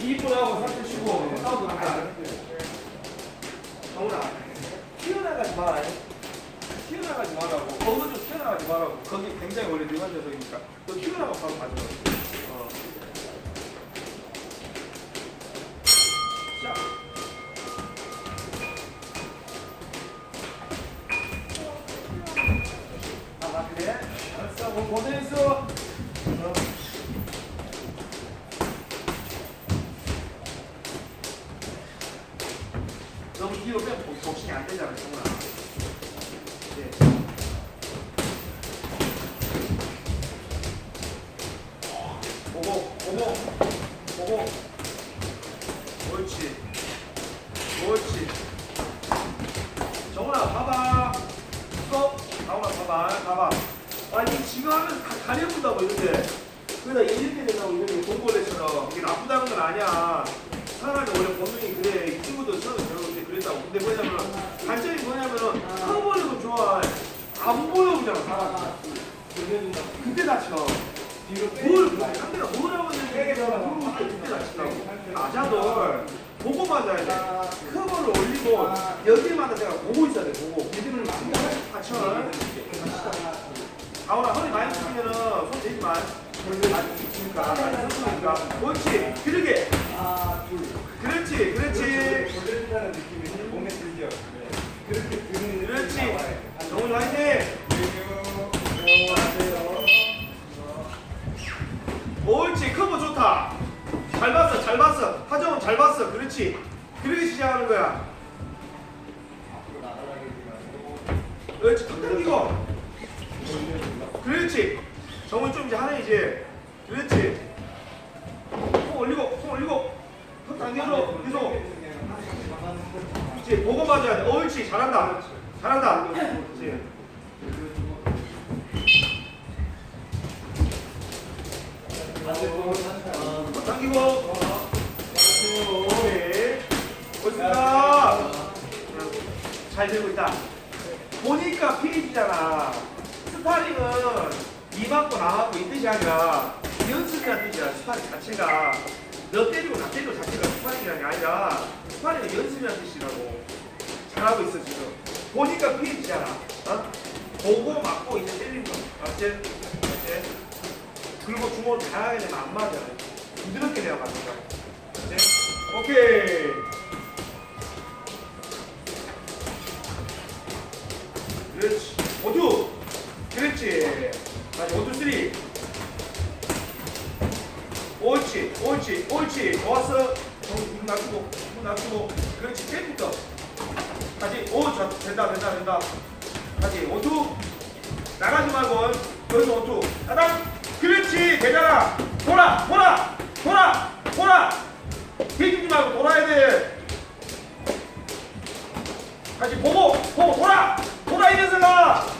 2분하고 30치고 싸우고 나가. 정훈아, 튀어나가지 마라. 튀어나가지 말라고. 거기 좀 튀어나가지 말라고. 거기 굉장히 원래 위험한 녀석이니까. 너 튀어나가 바로 가져. 어. 자. 아, 그래? 알았어. 뭐 고생했어. 어. 너무 뒤로 빼면 복- 복싱이 안 되잖아, 정훈아. 네. 보고, 보고, 보고. 옳지. 옳지. 정훈아, 봐봐. 스톱. 정훈아, 봐봐. 봐봐. 아니, 지금 하면 가, 가려본다고, 이런데. 그러다 이렇게 된다고, 이렇게 동골레처럼. 이게 나쁘다는 건 아니야. 사람이 원래 본능이 그래. 이 친구도 처음에 그랬다고. 근데 뭐냐면, 단점이 뭐냐면은, 커버리고 좋아. 안 보여, 그냥 사람. 그때 다쳐. 뭘, 상대가 뭘 하고 있는지 모르고 그때 다친다고. 맞아도 보고 맞아야 돼. 커버를 올리고, 여기마다 내가 보고 있어야 돼, 보고. 믿음을 많이 다쳐. 아우라 허리 많이 숙이면은 손 대지 마. 그렇지. 그러게. 그렇지, 그렇지. 그렇지. 정훈이 화이팅! 옳지, 커버 좋다. 잘 봤어, 잘 봤어. 하정은 잘 봤어. 그렇지. 그렇게 시작하는 거야. 그렇지, 턱 당기고. 그렇지. 정훈이 좀 이제 하네, 이제. 그렇지. 손 올리고, 손 올리고. 턱 당겨서 계속. 그렇지, 보고 맞아야 돼. 옳지, 잘한다. 잘한다. 그렇지. 턱 당기고. 좋습니다. 잘 되고 있다. 보니까 페이지잖아. 스파링은 이 맞고 나 맞고 이 뜻이 아니라 연습이라는 뜻이야. 스파링 자체가 너 때리고 나 때리고 자체가 스파링이라는 게 아니라 스파링은 연습이라는 뜻이라고. 잘하고 있어 지금. 보니까 페이지잖아. 어? 보고 맞고 이제 때리는 거. 맞지? 맞지? 그리고 주먹을 강하게 되면 안 맞아. 부드럽게 내야 맞는 거야. 맞지? 오케이. 그렇지. 오투. 그렇지. 다시 오투 쓰리. 옳지. 옳지. 옳지. 좋았어. 눈 낮추고. 눈 낮추고. 그렇지. 깨부터. 다시. 오, 좋아. 된다. 된다. 된다. 다시. 오투. 나가지 말고. 여기서 오투. 따당. 그렇지. 되잖아. 돌아. 돌아. 돌아. 돌아. 뒤지지 말고 돌아야 돼. 다시 보고 보고 돌아 돌아 이 녀석아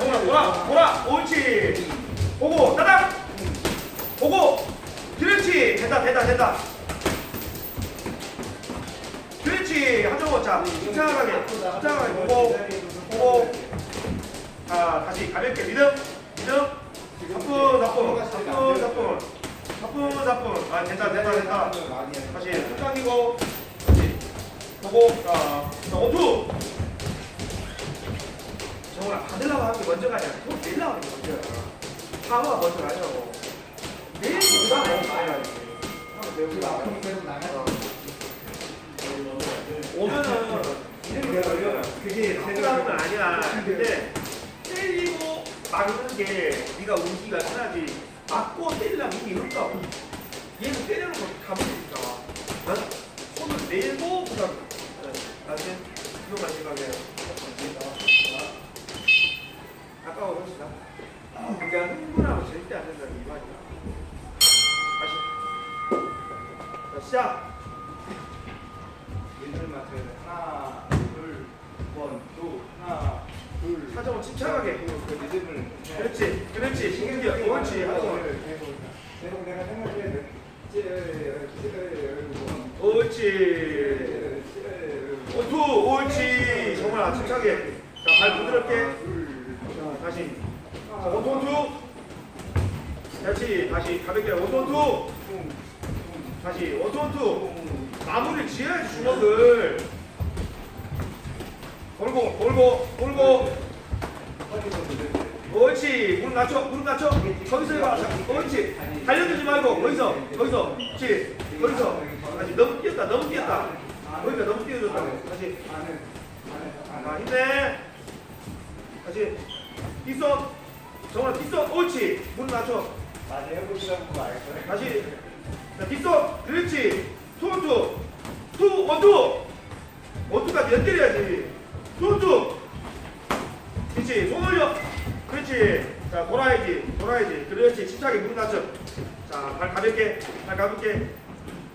정훈아 돌아 돌아 옳지. 보고 따당 보고. 그렇지. 된다 된다 된다. 그렇지. 하정우 자 침착하게 침착하게. 보고 보고. 자 다시 가볍게 리듬 리듬. 사뿐 사뿐 사뿐 사뿐 사뿐 사뿐 아 된다 된다 된다. 다시 손 당기고. 다시 보고. 자 자, 원투 정훈아 받으려고 하는 게 먼저가 아니라 돈 내려고 하는 게 먼저야 파워가 먼저 가려고. 내일 누가 많이 가지 배우고 오면은 이름이. 그게 생각은 아니야. 근데 때리고 막는 게 네가 운기가 편하지. 맞고 때리려면 힘이 없다고. 얘는 때려놓고 가만히니까 난 손을 내고 그다음 나중에 이거만 생각해 그렇시다. 그러니까 흥분하면 절대 안 된다는 이 말이야. 다시. 자 시작. 리듬을 맞춰야 돼. 하나, 둘, 원, 투, 하나, 둘. 사정은 침착하게. 그 리듬을. 그렇지 그렇지. 신기해 옳지 하정은 내가 내가 생각해야 돼. 옳지. 원투 옳지. 정말 침착하게. 자 발 부드럽게. 자 다시. 원투 그렇지. 다시 가볍게. 원투 다시 원투 마무리를 지어야지 주먹을. 돌고 돌고 돌고. 옳지. 무릎 낮춰 무릎 낮춰. 거기서 해봐. 자, 옳지. 달려들지 말고 거기서 거기서. 그렇지. 거기서. 다시 너무 뛰었다 너무 뛰었다. 거기가 너무 뛰어졌다고. 다시. 아 힘내. 다시 뒷손 정원아 뒷손 옳지. 무릎 낮춰. 맞아 해보시라고 말 거야. 다시. 자 뒷손 그렇지. 투원투. 투 원투. 원투까지 연결해야지. 투원투. 그렇지. 손 올려. 그렇지. 자 돌아야지. 돌아야지. 그렇지. 침착하게 무릎 낮춰. 자발 가볍게. 발 가볍게.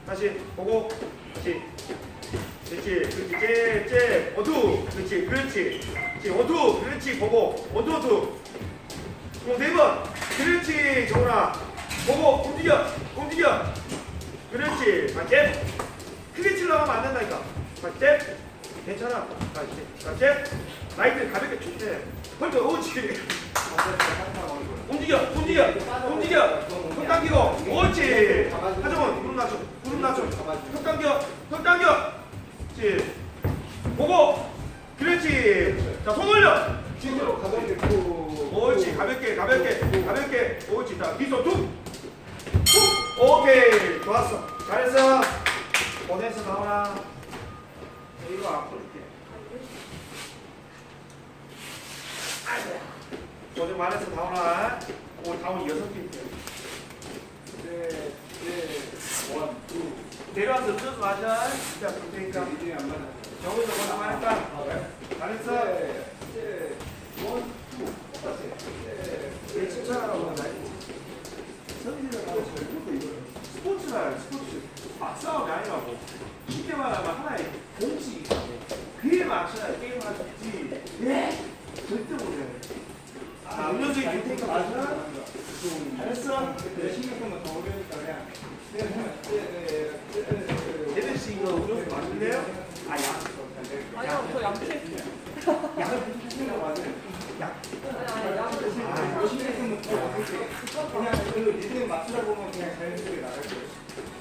다시. 보고. 다시 그렇지. 그렇지. 잽잽. 원투. 그렇지. 그렇지 그렇지 원투 그렇지 보고. 원투 원투. 네번. 그렇지 정훈아. 보고 움직여 움직여. 그렇지 맞잽 크게 찔러가면 안 된다니까. 맞잽 괜찮아. 맞잽 라이트 가볍게 쳤네 헐더 옳지. 움직여 움직여 움직여. 턱 당기고. 옳지. 하정원 무릎 낮춰. 무릎 낮춰. 턱 당겨 턱 당겨. 그렇지 자 뒷손 툭툭 오케이. 좋았어. 잘했어. 고생했어 다원아 이거 앞으로 이렇게. 아이고야. 고생 많았어 오늘 다원 여섯 개 있대 네, 네, 원, 투. 내려와서 좀 마셔 진짜 그럴 테니까 리듬이 안 맞아. 정우도 많았다 잘했어. 네, 네, 원, 투. 똑같이. 네, 내 칭찬하라고 선진을 하고 절부터 이거를. 스포츠라 스포츠 막싸움이 아니라고 쉽게 말하면 하나의 공식이 있다고 그에 맞춰야 게임을 할 수 있지 예? 절대 못해 아.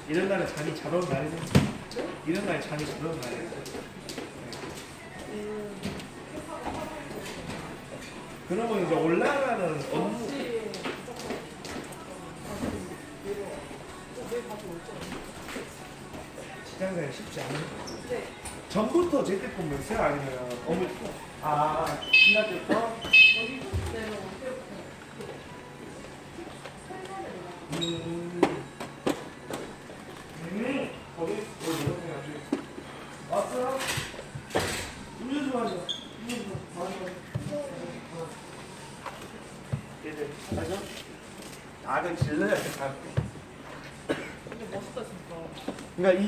이런 날은 잠이 잘 오는 날이죠 이런 날에 잠이 잘 오는 날이죠 그러면 이제 올라가는 업무 직장생활 쉽지 않은 네. 전부터 재택근 면세 아니면 어머니 아 신날 때부터 어때요? 음. 음. 거기 거기 이렇게 해가지고 왔어? 음료수 마셔 음료수 마셔 얘들 마셔 악은 질러야 돼 근데 멋있다 진짜. 그러니까 이게